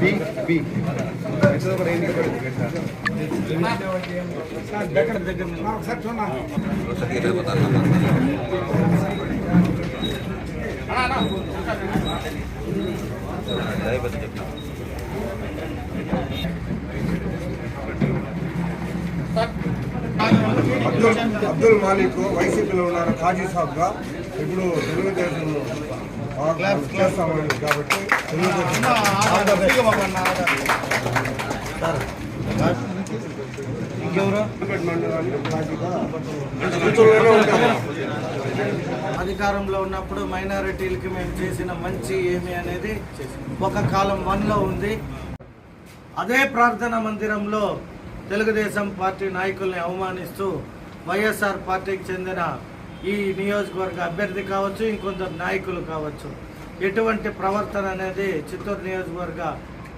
B B. Abdul Abdul Malik వైసీపీలో ఉన్నారు ఖాజీ సాబ్గా ఇప్పుడు తెలుగుదేశం కాబట్టి అధికారంలో ఉన్నప్పుడు మైనారిటీలకి మేము చేసిన మంచి ఏమి అనేది ఒక కాలం వన్లో ఉంది. అదే ప్రార్థన మందిరంలో తెలుగుదేశం పార్టీ నాయకుల్ని అవమానిస్తూ వైఎస్ఆర్ పార్టీకి చెందిన ఈ నియోజకవర్గ అభ్యర్థి కావచ్చు ఇంకొందరు నాయకులు కావచ్చు. ఎటువంటి ప్రవర్తన అనేది చిత్తూరు నియోజకవర్గ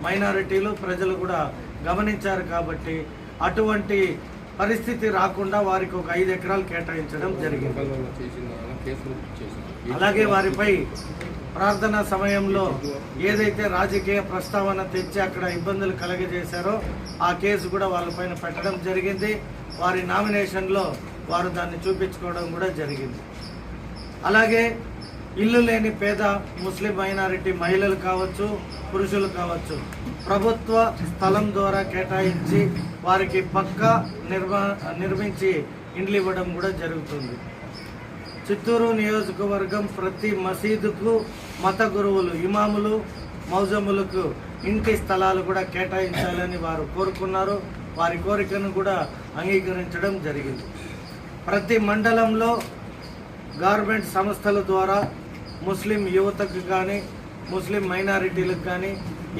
మైనారిటీలు ప్రజలు కూడా గమనించారు కాబట్టి అటువంటి పరిస్థితి రాకుండా వారికి ఒక ఐదు ఎకరాలు కేటాయించడం జరిగింది. అలాగే వారిపై ప్రార్థన సమయంలో ఏదైతే రాజకీయ ప్రస్తావన తెచ్చి అక్కడ ఇబ్బందులు కలగజేశారో ఆ కేసు కూడా వాళ్ళపైన పెట్టడం జరిగింది. వారి నామినేషన్లో వారు దాన్ని చూపించుకోవడం కూడా జరిగింది. అలాగే ఇల్లు లేని పేద ముస్లిం మైనారిటీ మహిళలు కావచ్చు పురుషులు కావచ్చు ప్రభుత్వ స్థలం ద్వారా కేటాయించి వారికి పక్కా నిర్మా నిర్మించి ఇండ్లు ఇవ్వడం కూడా జరుగుతుంది. చిత్తూరు నియోజకవర్గం ప్రతి మసీదుకు మత గురువులు ఇమాములు మౌజములకు ఇంటి స్థలాలు కూడా కేటాయించాలని వారు కోరుకున్నారు. వారి కోరికను కూడా అంగీకరించడం జరిగింది. ప్రతి మండలంలో గవర్నమెంట్ సంస్థల ద్వారా ముస్లిం యువతకు కానీ ముస్లిం మైనారిటీలకు కానీ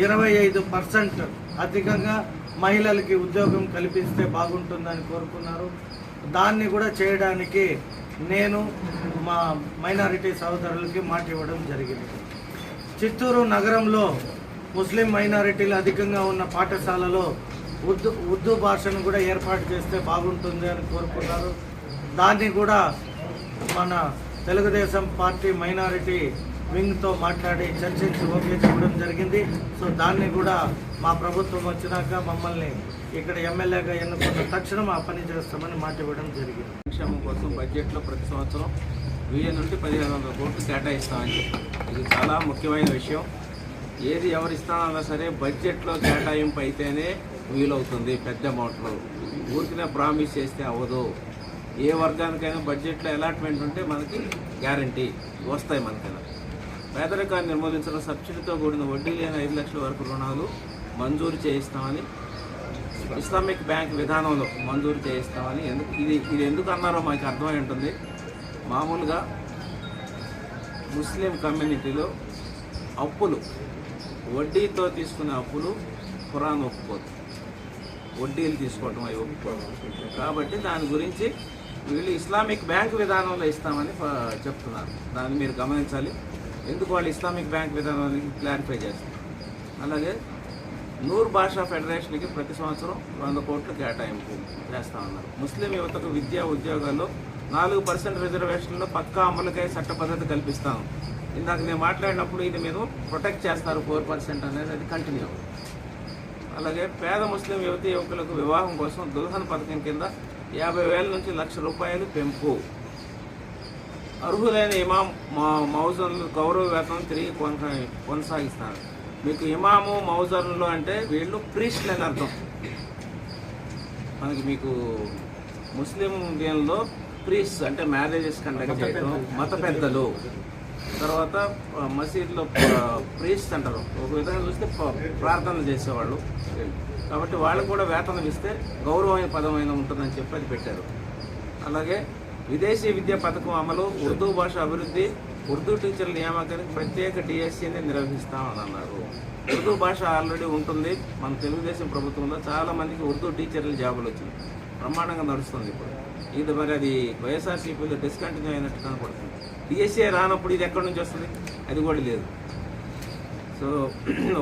ఇరవై ఐదు పర్సెంట్ అధికంగా మహిళలకి ఉద్యోగం కల్పిస్తే బాగుంటుందని కోరుకున్నారు. దాన్ని కూడా చేయడానికి నేను మా మైనారిటీ సహోదరులకి మాట ఇవ్వడం జరిగింది. చిత్తూరు నగరంలో ముస్లిం మైనారిటీలు అధికంగా ఉన్న పాఠశాలలో ఉర్దూ ఉర్దూ భాషను కూడా ఏర్పాటు చేస్తే బాగుంటుంది అని కోరుకున్నారు. దాన్ని కూడా మన తెలుగుదేశం పార్టీ మైనారిటీ వింగ్తో మాట్లాడి చర్చించి ఓకే చెప్పడం జరిగింది. సో దాన్ని కూడా మా ప్రభుత్వం వచ్చినాక మమ్మల్ని ఇక్కడ ఎమ్మెల్యేగా ఎన్నుకున్న తక్షణం ఆ పని చేస్తామని మాట ఇవ్వడం జరిగింది. సంక్షేమం కోసం బడ్జెట్లో ప్రతి సంవత్సరం వెయ్యి నుండి పదిహేను వందల కోట్లు కేటాయిస్తామని ఇది చాలా ముఖ్యమైన విషయం. ఏది ఎవరిస్తానన్నా సరే బడ్జెట్లో కేటాయింపు అయితేనే వీలవుతుంది పెద్ద అమౌంట్లో ఊరికినే ప్రామిస్ చేస్తే అవ్వదు. ఏ వర్గానికైనా బడ్జెట్లో అలాట్మెంట్ ఉంటే మనకి గ్యారంటీ వస్తాయి మనకైనా. పేదరికాన్ని నిర్మూలించడం సబ్సిడీతో కూడిన వడ్డీ లేని ఐదు లక్షల వరకు రుణాలు మంజూరు చేయిస్తామని ఇస్లామిక్ బ్యాంక్ విధానంలో మంజూరు చేయిస్తామని ఎందుకు ఇది ఇది ఎందుకు అన్నారో మాకు అర్థమై ఉంటుంది. మామూలుగా ముస్లిం కమ్యూనిటీలో అప్పులు వడ్డీతో తీసుకునే అప్పులు ఖురాన్ ఒప్పుకోదు. వడ్డీలు తీసుకోవటం అవి ఒప్పుకోవడం కాబట్టి దాని గురించి వీళ్ళు ఇస్లామిక్ బ్యాంక్ విధానంలో ఇస్తామని చెప్తున్నారు. దాన్ని మీరు గమనించాలి. ఎందుకు వాళ్ళు ఇస్లామిక్ బ్యాంక్ విధానానికి క్లారిఫై చేస్తారు? అలాగే నూర్ భాషా ఫెడరేషన్కి ప్రతి సంవత్సరం వంద కోట్లు కేటాయింపు చేస్తా ఉన్నారు. ముస్లిం యువతకు విద్యా ఉద్యోగాల్లో నాలుగు పర్సెంట్ రిజర్వేషన్లో పక్కా అమలుకై చట్ట పద్ధతి కల్పిస్తాను. ఇందాక నేను మాట్లాడినప్పుడు ఇది మీరు ప్రొటెక్ట్ చేస్తారు ఫోర్ పర్సెంట్ అనేది అది కంటిన్యూ అలాగే పేద ముస్లిం యువతి యువకులకు వివాహం కోసం దుల్హన్ పథకం కింద యాభై వేల నుంచి లక్ష రూపాయలు పెంపు. అర్హులైన ఇమాం మా మౌజన్లు గౌరవ వేతనం తిరిగి కొనసాగిస్తారు. మీకు ఇమాము మౌజన్లు అంటే వీళ్ళు ప్రీస్ట్లు అని అర్థం. మనకి మీకు ముస్లిం దీనిలో ప్రీస్ అంటే మ్యారేజెస్ కండక్ట్ చేయడం మత పెద్దలు. తర్వాత మసీద్లో మసీదులో ప్రీస్ అంటారు ఒక విధంగా చూస్తే ప్రార్థన ప్రార్థనలు చేసేవాళ్ళు. కాబట్టి వాళ్ళకు కూడా వేతనం ఇస్తే గౌరవమైన పదమైన ఉంటుందని చెప్పి అది పెట్టారు. అలాగే విదేశీ విద్యా పథకం అమలు ఉర్దూ భాష అభివృద్ధి ఉర్దూ టీచర్ల నియామకానికి ప్రత్యేక డిఎస్సీని నిర్వహిస్తామని అన్నారు. ఉర్దూ భాష ఆల్రెడీ ఉంటుంది. మన తెలుగుదేశం ప్రభుత్వంలో చాలామందికి ఉర్దూ టీచర్ల జాబులు వచ్చింది బ్రహ్మాండంగా నడుస్తుంది ఇప్పుడు. ఇది మరి అది వైఎస్ఆర్సీపీలో డిస్కంటిన్యూ అయినట్టు కనపడుతుంది. డిఎస్సీ రానప్పుడు ఇది ఎక్కడి నుంచి వస్తుంది? అది కూడా లేదు. సో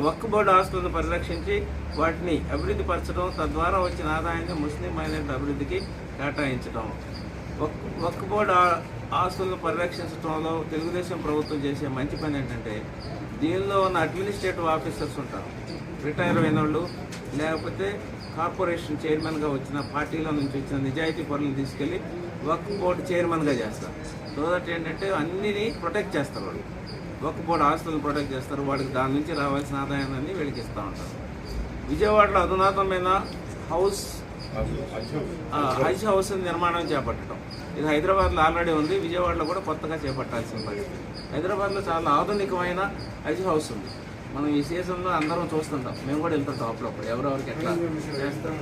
వక్ బోర్డు ఆస్తులను పరిరక్షించి వాటిని అభివృద్ధి పరచడం తద్వారా వచ్చిన ఆదాయాన్ని ముస్లిం మైనారిటీ అభివృద్ధికి కేటాయించడం. వక్ బోర్డు ఆస్తులను పరిరక్షించడంలో తెలుగుదేశం ప్రభుత్వం చేసే మంచి పని ఏంటంటే దీనిలో ఉన్న అడ్మినిస్ట్రేటివ్ ఆఫీసర్స్ ఉంటారు. రిటైర్ అయిన వాళ్ళు లేకపోతే కార్పొరేషన్ చైర్మన్గా వచ్చిన పార్టీలో నుంచి వచ్చిన నిజాయితీ పనులు తీసుకెళ్ళి వర్క్ బోర్డు చైర్మన్గా చేస్తారు. సో దట్ ఏంటంటే అన్నిని ప్రొటెక్ట్ చేస్తారు వాళ్ళు. వర్క్ బోర్డు ఆస్తులను ప్రొటెక్ట్ చేస్తారు. వాడికి దాని నుంచి రావాల్సిన ఆదాయాన్ని వీళ్ళకి ఇస్తూ ఉంటారు. విజయవాడలో అధునాతనమైన హౌస్ హజ్ హౌస్ నిర్మాణం చేపట్టడం. ఇది హైదరాబాద్లో ఆల్రెడీ ఉంది. విజయవాడలో కూడా కొత్తగా చేపట్టాల్సిన పరిస్థితి. హైదరాబాద్లో చాలా ఆధునికమైన హజ్ హౌస్ ఉంది. మనం ఈ సీజన్లో అందరం చూస్తుంటాం. మేము కూడా వెళ్తుంటాం అప్పుడప్పుడు ఎవరెవరికి ఎట్లా చేస్తాం